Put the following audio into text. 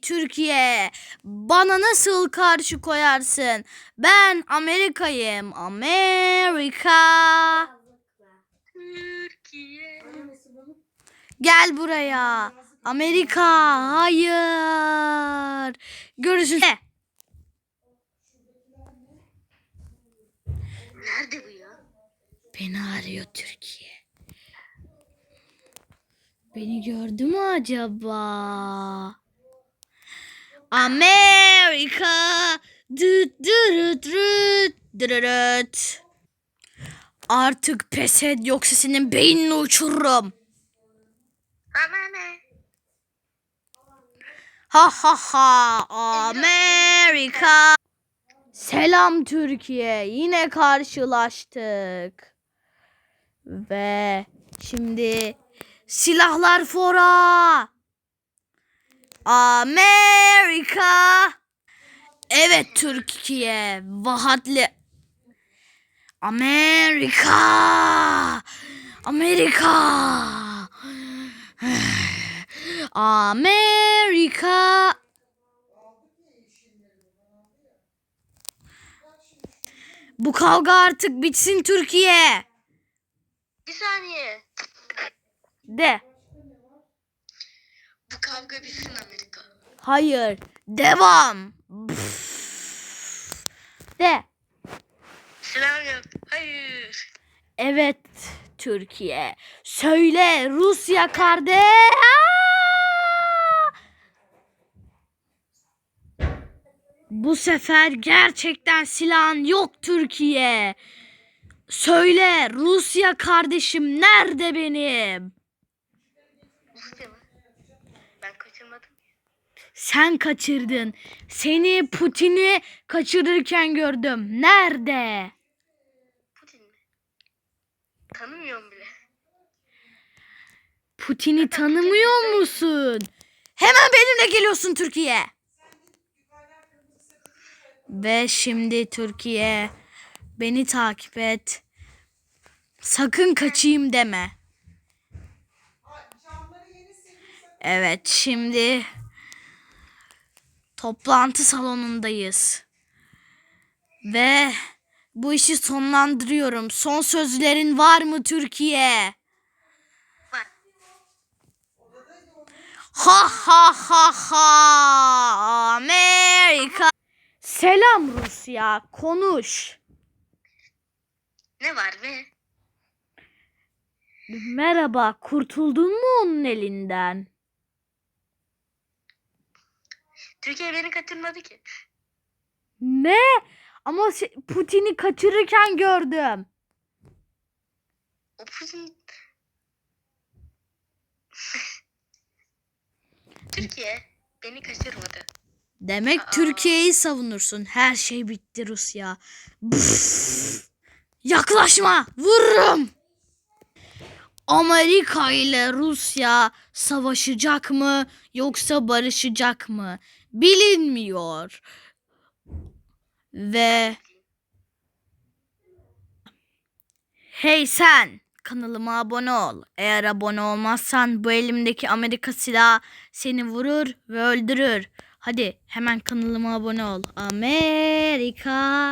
Türkiye, bana nasıl karşı koyarsın? Ben Amerika'yım, Amerika. Türkiye. Gel buraya. Amerika, hayır. Görüşürüz. Nerede bu ya? Beni arıyor Türkiye. Beni gördü mü acaba? Amerika. Artık pes et yoksa senin beynini uçururum. Ama ne? Ha ha ha Amerika. Selam Türkiye. Yine karşılaştık. Ve şimdi silahlar fora. Amerika. Evet Türkiye. Vahatli. Amerika. Amerika. Amerika. Bu kavga artık bitsin Türkiye. Bir saniye. De. Kavga bitsin Amerika. Hayır. Devam. De. Selam yok. Hayır. Evet Türkiye. Söyle Rusya kardeş. Bu sefer gerçekten silahın yok Türkiye. Söyle Rusya kardeşim nerede benim? Rusya mı? Sen kaçırdın. Seni Putin'i kaçırırken gördüm. Nerede? Putin mi? Tanımıyorum bile. Putin'i tanımıyor musun? Hemen benimle geliyorsun Türkiye. Ve şimdi Türkiye beni takip et. Sakın kaçayım deme. Evet şimdi toplantı salonundayız. Ve bu işi sonlandırıyorum. Son sözlerin var mı Türkiye? Var. Ha ha ha ha Amerika. Selam Rusya konuş. Ne var be? Merhaba kurtuldun mu onun elinden? Türkiye beni kaçırmadı ki. Ne? Ama se- Putin'i kaçırırken gördüm. O Putin... Türkiye beni kaçırmadı. Demek. Türkiye'yi savunursun. Her şey bitti Rusya. Pff! Yaklaşma, vururum. Amerika ile Rusya savaşacak mı yoksa barışacak mı? Bilinmiyor. Ve Hey sen kanalıma abone ol. Eğer abone olmazsan bu elimdeki Amerika silahı seni vurur ve öldürür. Hadi hemen kanalıma abone ol. Amerika.